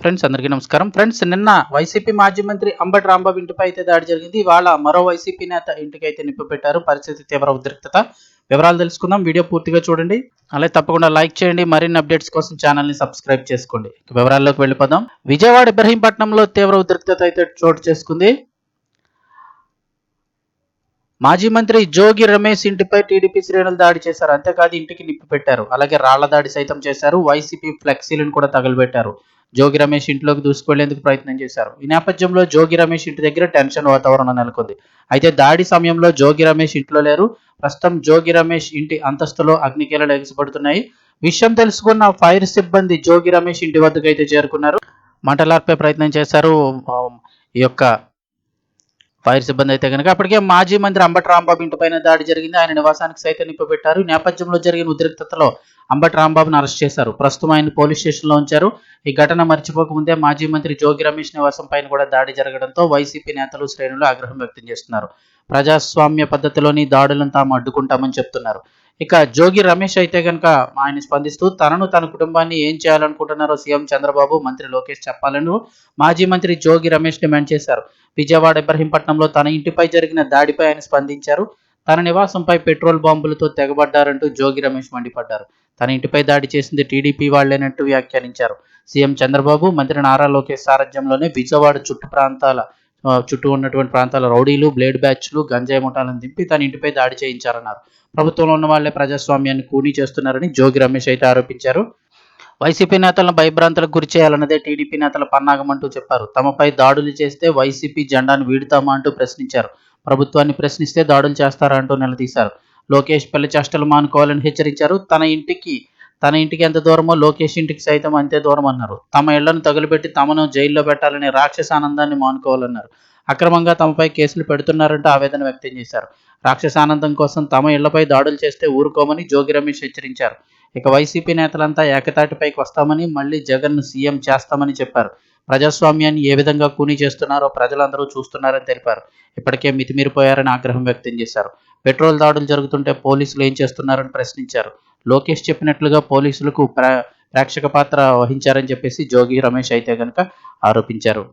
Friends అందరికీ నమస్కారం. Friends నిన్న వైసీపీ మాజీ మంత్రి అంబటి రాంబాబు ఇంటిపై అయితే దాడి జరిగింది. ఇవాళ మరో వైసీపీ నేత ఇంటికి అయితే నిప్పు పెట్టారు. పరిస్థితి తీవ్ర ఉద్రిక్తత. వివరాలు తెలుసుకుందాం. వీడియో పూర్తిగా చూడండి. అలాగే తప్పకుండా లైక్ చేయండి. మరిన్ని అప్డేట్స్ కోసం ఛానల్ని సబ్స్క్రైబ్ చేసుకోండి. వివరాల్లోకి వెళ్ళిపోదాం. విజయవాడ ఇబ్రహీంపట్నంలో తీవ్ర ఉద్రిక్తత అయితే చోటు చేసుకుంది. మాజీ మంత్రి జోగి రమేష్ ఇంటిపై టీడీపీ శ్రేణులు దాడి చేశారు. అంతేకాదు ఇంటికి నిప్పు పెట్టారు. అలాగే రాళ్ళ దాడి సైతం చేశారు. వైసీపీ ఫ్లెక్సీలను కూడా తగలబెట్టారు. జోగి రమేష్ ఇంట్లోకి దూసుకెళ్ళేందుకు ప్రయత్నం చేశారు. ఈ నేపథ్యంలో జోగి రమేష్ ఇంటి దగ్గర టెన్షన్ వాతావరణం నెలకొంది. అయితే దాడి సమయంలో జోగి రమేష్ ఇంట్లో లేరు. ప్రస్తుతం జోగి రమేష్ ఇంటి అంతస్తులో అగ్నికీలలు ఎగసిపడుతున్నాయి. విషయం తెలుసుకున్న ఫైర్ సిబ్బంది జోగి రమేష్ ఇంటి వద్దకు అయితే చేరుకున్నారు. మంటలార్పే ప్రయత్నం చేశారు. ఈ యొక్క ఫైర్ సిబ్బంది అయితే కనుక అప్పటికే మాజీ మంత్రి అంబటి రాంబాబు ఇంటిపైన దాడి జరిగింది. ఆయన నివాసానికి సైతం నింపబెట్టారు. నేపథ్యంలో జరిగిన ఉద్రిక్తతలో అంబటి రాంబాబును అరెస్ట్ చేశారు. ప్రస్తుతం ఆయన పోలీస్ స్టేషన్లో ఉంచారు. ఈ ఘటన మర్చిపోకముందే మాజీ మంత్రి జోగి రమేష్ నివాసం పైన కూడా దాడి జరగడంతో వైసీపీ నేతలు శ్రేణులు ఆగ్రహం వ్యక్తం చేస్తున్నారు. ప్రజాస్వామ్య పద్ధతిలోని దాడులను తాము అడ్డుకుంటామని చెప్తున్నారు. ఇక జోగి రమేష్ అయితే కనుక ఆయన స్పందిస్తూ తనను తన కుటుంబాన్ని ఏం చేయాలనుకుంటున్నారో సీఎం చంద్రబాబు మంత్రి లోకేష్ చెప్పాలను. మాజీ మంత్రి జోగి రమేష్ డిమాండ్ చేశారు. విజయవాడ ఇబ్రహీంపట్నంలో తన ఇంటిపై జరిగిన దాడిపై ఆయన స్పందించారు. తన నివాసంపై పెట్రోల్ బాంబులతో తెగబడ్డారంటూ జోగి రమేష్ మండిపడ్డారు. తన ఇంటిపై దాడి చేసింది టీడీపీ వాళ్ళేనట్టు వ్యాఖ్యానించారు. సీఎం చంద్రబాబు మంత్రి నారా లోకేష్ సారథ్యంలోనే విజయవాడ చుట్టు ప్రాంతాల చుట్టూ ఉన్నటువంటి ప్రాంతాల రౌడీలు బ్లేడ్ బ్యాచ్లు గంజాయి ముఠాలను దింపి తన ఇంటిపై దాడి చేయించారన్నారు. ప్రభుత్వంలో ఉన్న వాళ్ళే ప్రజాస్వామ్యాన్ని కూనీ చేస్తున్నారని జోగి రమేష్ అయితే ఆరోపించారు. వైసీపీ నేతలను భయభ్రాంతులకు గురి చేయాలన్నదే టీడీపీ నేతల పన్నాగం అంటూ చెప్పారు. తమపై దాడులు చేస్తే వైసీపీ జెండాను వీడుతామా అంటూ ప్రశ్నించారు. ప్రభుత్వాన్ని ప్రశ్నిస్తే దాడులు చేస్తారా అంటూ నిలదీశారు. లోకేష్ పెళ్ళి చేష్టలు మానుకోవాలని హెచ్చరించారు. తన ఇంటికి తన ఇంటికి ఎంత దూరమో లోకేష్ ఇంటికి సైతం అంతే దూరం అన్నారు తమ ఇళ్ళను తగులుపెట్టి తమను జైల్లో పెట్టాలని రాక్షస ఆనందాన్ని మానుకోవాలన్నారు. అక్రమంగా తమపై కేసులు పెడుతున్నారంటూ ఆవేదన వ్యక్తం చేశారు. రాక్షసానందం కోసం తమ ఇళ్ళపై దాడులు చేస్తే ఊరుకోమని జోగి రమేష్ హెచ్చరించారు. ఇక వైసీపీ నేతలంతా ఏకతాటిపైకి వస్తామని మళ్ళీ జగన్ను సీఎం చేస్తామని చెప్పారు. ప్రజాస్వామ్యాన్ని ఏ విధంగా కూని చేస్తున్నారో ప్రజలందరూ చూస్తున్నారని తెలిపారు. ఇప్పటికే మితిమీరిపోయారని ఆగ్రహం వ్యక్తం చేశారు. పెట్రోల్ దాడులు జరుగుతుంటే పోలీసులు ఏం చేస్తున్నారని ప్రశ్నించారు. లోకేష్ చెప్పినట్లుగా పోలీసులకు ప్ర ప్రేక్షక పాత్ర వహించారని చెప్పేసి జోగి రమేష్ అయితే కనుక ఆరోపించారు.